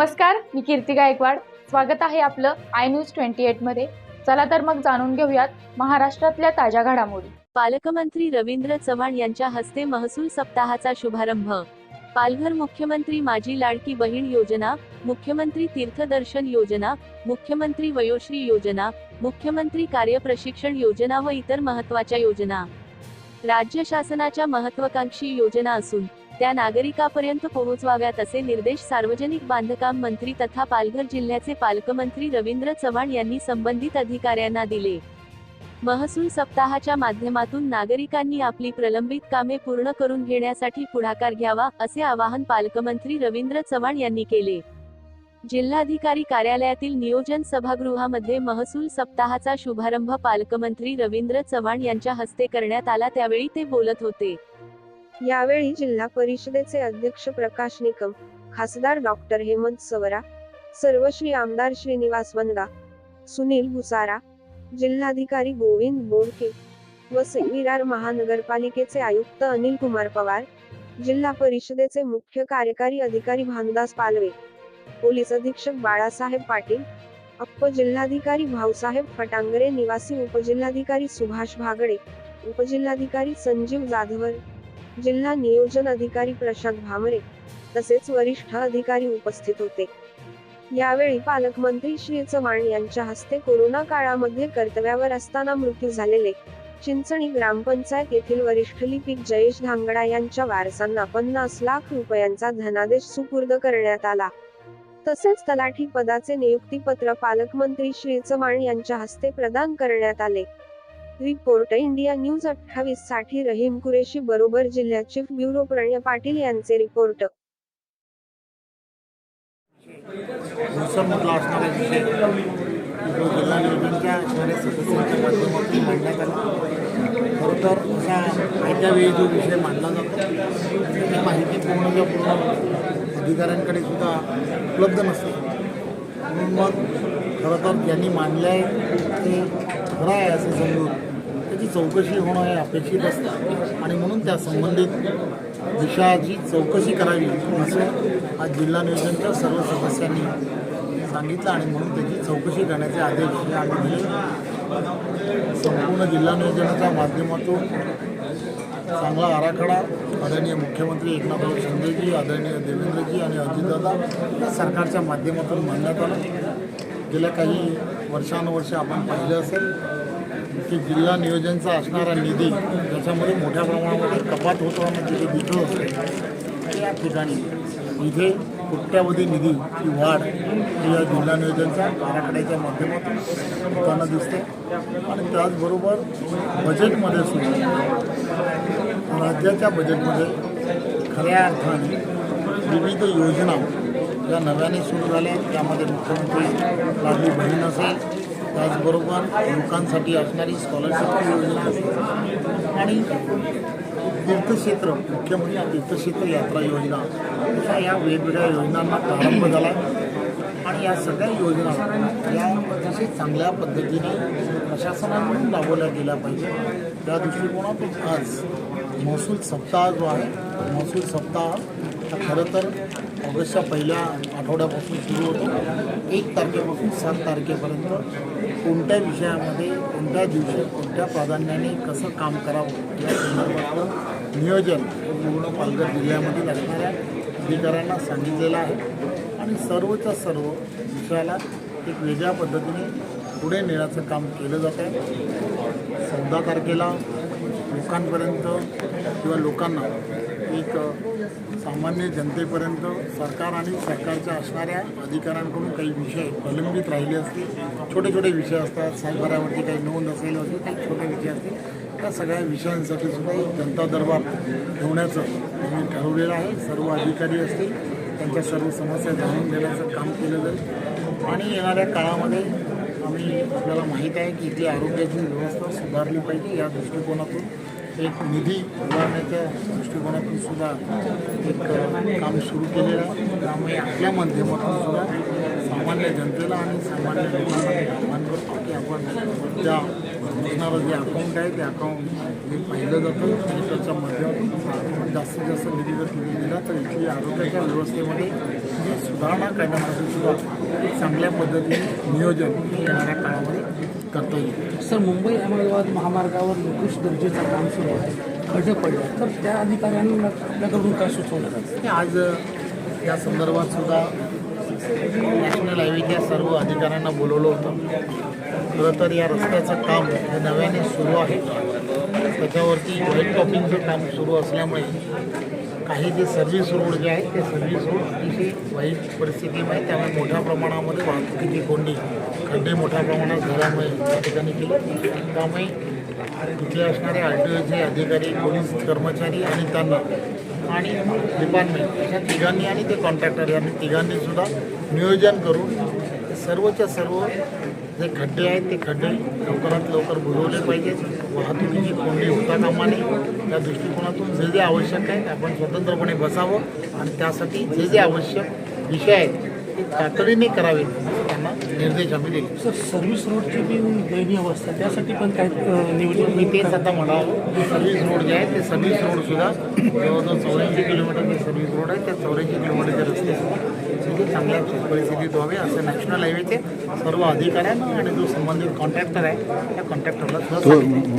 नमस्कार मी कीर्ती गायकवाड. स्वागत आहे आपलं आय न्यूज ट्वेंटी एटमध्ये चला तर मग जाणून घेऊयात महाराष्ट्रातल्या ताज्या घडामोडी. पालकमंत्री रवींद्र चव्हाण यांच्या हस्ते महसूल सप्ताहाचा शुभारंभ. पालघर मुख्यमंत्री माझी लाडकी बहीण योजना मुख्यमंत्री तीर्थदर्शन योजना मुख्यमंत्री वयोश्री योजना मुख्यमंत्री कार्यप्रशिक्षण योजना व इतर महत्त्वाच्या योजना. राज्य शासनाच्या महत्वाकांक्षी योजना असून त्या नागरिकापर्यंत पोहोचवाव्यात असे निर्देश सार्वजनिक बांधकाम मंत्री तथा पालघर जिल्ह्याचे पालकमंत्री रवींद्र चव्हाण यांनी संबंधित अधिकाऱ्यांना दिले. महसूल सप्ताहाच्या माध्यमातून नागरिकांनी आपली प्रलंबित कामे पूर्ण करून घेण्यासाठी पुढाकार घ्यावा असे आवाहन पालकमंत्री रवींद्र चव्हाण यांनी केले. जिल्हाधिकारी कार्यालयातील नियोजन सभागृहामध्ये महसूल सप्ताहाचा शुभारंभ पालकमंत्री रवींद्र चव्हाण यांच्या हस्ते करण्यात आला त्यावेळी ते बोलत होते. यावेळी जिल्हा परिषदेचे अध्यक्ष प्रकाश निकम खासदार डॉक्टर हेमंत सवरा सर्वश्री आमदार श्रीनिवास वनगा सुनील भुसारा जिल्हाधिकारी गोविंद बोडके व विरार महानगरपालिकेचे आयुक्त अनिल कुमार पवार जिल्हा परिषदेचे मुख्य कार्यकारी अधिकारी भानुदास पालवे पोलीस अधीक्षक बाळासाहेब पाटील अप्प जिल्हाधिकारी भाऊसाहेब फटांगरे निवासी उपजिल्हाधिकारी सुभाष भागडे उपजिल्हाधिकारी संजीव जाधवर जिल्हा नियोजन अधिकारी प्रशांत भामरे तसेच वरिष्ठ अधिकारी उपस्थित होते. यावेळी पालकमंत्री श्री चव्हाण यांच्या हस्ते कोरोना काळामध्ये कर्तव्यावर असताना मृत्यू झालेले चिंचणी ग्रामपंचायत येथील वरिष्ठ लिपिक जयेश धांगडा यांच्या वारसांना पन्नास लाख रुपयांचा धनादेश सुपूर्द करण्यात आला. तसेच तलाठी पदाचे नियुक्तीपत्र पालकमंत्री श्री चव्हाण यांच्या हस्ते प्रदान करण्यात आले. रिपोर्ट इंडिया न्यूज अठ्ठावीससाठी रहीम कुरेशी बरोबर जिल्ह्यात चीफ ब्युरो प्रणय पाटील यांचे रिपोर्ट. भूसमधला असणारा विषय जो जिल्हा नियोजनच्या शाळेत सदस्यांच्या माध्यमातून मांडण्यात आला. खरं असा एका वेळी जो विषय मांडला जातो त्या माहिती पूर्णच्या पूर्ण अधिकाऱ्यांकडे सुद्धा उपलब्ध नसते. म्हणून मग खरं तर ज्यांनी मांडलं आहे ते खरं आहे असं समजून त्याची चौकशी होणं हे अपेक्षित असतं. आणि म्हणून त्या संबंधित विषयाची चौकशी करावी असं आज जिल्हा नियोजनच्या सर्व सदस्यांनी सांगितलं आणि म्हणून त्याची चौकशी करण्याचे आदेश हे आम्ही संपूर्ण जिल्हा नियोजनाच्या माध्यमातून चांगला आराखडा आदरणीय मुख्यमंत्री एकनाथराव शिंदेजी आदरणीय देवेंद्रजी आणि अजितदादा या सरकारच्या माध्यमातून मांडण्यात आलं. गेल्या काही वर्षानुवर्ष आपण पाहिलं असेल की जिल्हा नियोजनचा असणारा निधी त्याच्यामध्ये मोठ्या प्रमाणामध्ये कपात होतो म्हणजे तिथे दिसत असते. या ठिकाणी इथे कोट्यावधी निधीची वाढ ही या जिल्हा नियोजनच्या आराखड्याच्या माध्यमातून होताना दिसते. आणि त्याचबरोबर बजेटमध्ये सुद्धा राज्याच्या बजेटमध्ये खऱ्या अर्थाने विविध योजना ज्या नव्याने सुरू झाल्या. त्यामध्ये मुख्यमंत्री लाडली बहीण असेल त्याचबरोबर लोकांसाठी असणारी स्कॉलरशिपची योजना असेल आणि तीर्थक्षेत्र मुख्यमंत्री म्हणजे तीर्थक्षेत्र यात्रा योजना अशा या वेगवेगळ्या योजनांना प्रारंभ झाला आणि या सगळ्या योजना या अतिशय चांगल्या पद्धतीने प्रशासनाकडून राबवल्या गेल्या पाहिजे. त्या दृष्टिकोनातून आज महसूल सप्ताह जो आहे महसूल सप्ताह खरं तर ऑगस्टच्या पहिल्या आठवड्यापासून सुरू होतो. एक तारखेपासून सात तारखेपर्यंत कोणत्या विषयामध्ये कोणत्या दिवशी कोणत्या प्राधान्याने कसं काम करावं या संदर्भातलं नियोजन पूर्ण पालघर जिल्ह्यामधील असणाऱ्या अधिकाऱ्यांना सांगितलेलं आहे. आणि सर्वच्या सर्व विषयाला एक वेगळ्या पद्धतीने पुढे नेण्याचं काम केलं जात आहे. चौदा तारखेला लोकांपर्यंत किंवा लोकांना एक सामान्य जनतेपर्यंत सरकार आणि सरकारच्या असणाऱ्या अधिकाऱ्यांकडून काही विषय प्रलंबित राहिले असतील छोटे छोटे विषय असतात सातबाऱ्यावरती काही नोंद असेल असे काही छोटे विषय असतील त्या सगळ्या विषयांसाठी सुद्धा एक जनता दरबार ठेवण्याचं आम्ही ठरवलेलं आहे. सर्व अधिकारी असतील त्यांच्या सर्व समस्या जाणून घेण्याचं काम केलं जाईल आणि येणाऱ्या काळामध्ये आम्ही आपल्याला माहीत आहे की इथली आरोग्याची व्यवस्था सुधारली पाहिजे या दृष्टिकोनातून. एक निधी उभारण्याच्या दृष्टिकोनातून सुद्धा एक काम सुरू केलेलं आहे. त्यामुळे आपल्या माध्यमातून सुद्धा सामान्य जनतेला आणि सामान्य लोकांना आव्हान आपण त्या असणारं जे अकाउंट आहे ते अकाउंट हे पाहिलं जातं आणि त्याच्या माध्यमातून जास्तीत जास्त निधी जर तुम्ही दिला तर इथली आरोग्याच्या व्यवस्थेमध्ये सुधारणा करण्यासाठी सुद्धा एक चांगल्या पद्धतीने नियोजन येणाऱ्या काळामध्ये करता येईल. सर मुंबई अहमदाबाद महामार्गावर निकृष्ट दर्जेचं काम सुरू आहे. खड्डे पडले तर त्या अधिकाऱ्यांना आपल्याकडून काय सुचवलं? जातं आज या संदर्भात सुद्धा नॅशनल हायवेच्या सर्व अधिकाऱ्यांना बोलवलं होतं. खरं तर या रस्त्याचं काम हे नव्याने सुरू आहे. त्याच्यावरती व्हाईट टॉपिंगचं काम सुरू असल्यामुळे काही जे सर्व्हिस रोड जे आहेत ते सर्व्हिस रोड अतिशय वाईट परिस्थितीमुळे त्यामुळे मोठ्या प्रमाणामध्ये वाहतुकीची कोंडी खड्डे मोठ्या प्रमाणात झाल्यामुळे त्या ठिकाणी केली. त्यामुळे तिथे असणारे आर टी ओचे अधिकारी पोलीस कर्मचारी आणि त्यांना आणि डिपार्टमेंट अशा तिघांनी आणि ते कॉन्ट्रॅक्टर यांनी तिघांनी सुद्धा नियोजन करून सर्वच्या सर्व जे खड्डे आहेत ते खड्डे लवकरात लवकर बुजवले पाहिजेत. वाहतुकीची कोंडी होता कामा नये या दृष्टिकोनातून जे जे आवश्यक आहे आपण स्वतंत्रपणे बसावं आणि त्यासाठी जे जे आवश्यक विषय आहेत ते तातडीने करावेत त्यांना निर्देश आम्ही दिले सर सर्व्हिस रोडची बी दयनीय अवस्था त्यासाठी पण काय नियोजन मी तेच आता म्हणालो. की सर्व्हिस रोड जे आहे ते सर्व्हिस रोड सुद्धा जवळजवळ चौऱ्याऐंशी किलोमीटरचे सर्व्हिस रोड आहे. त्या चौऱ्याऐंशी किलोमीटरचे रस्ते सुद्धा तिथे चांगल्या परिस्थितीत व्हावे असे नॅशनल हायवेचे सर्व अधिकाऱ्यांना आणि जो संबंधित कॉन्ट्रॅक्टर आहे त्या कॉन्ट्रॅक्टरला सुद्धा.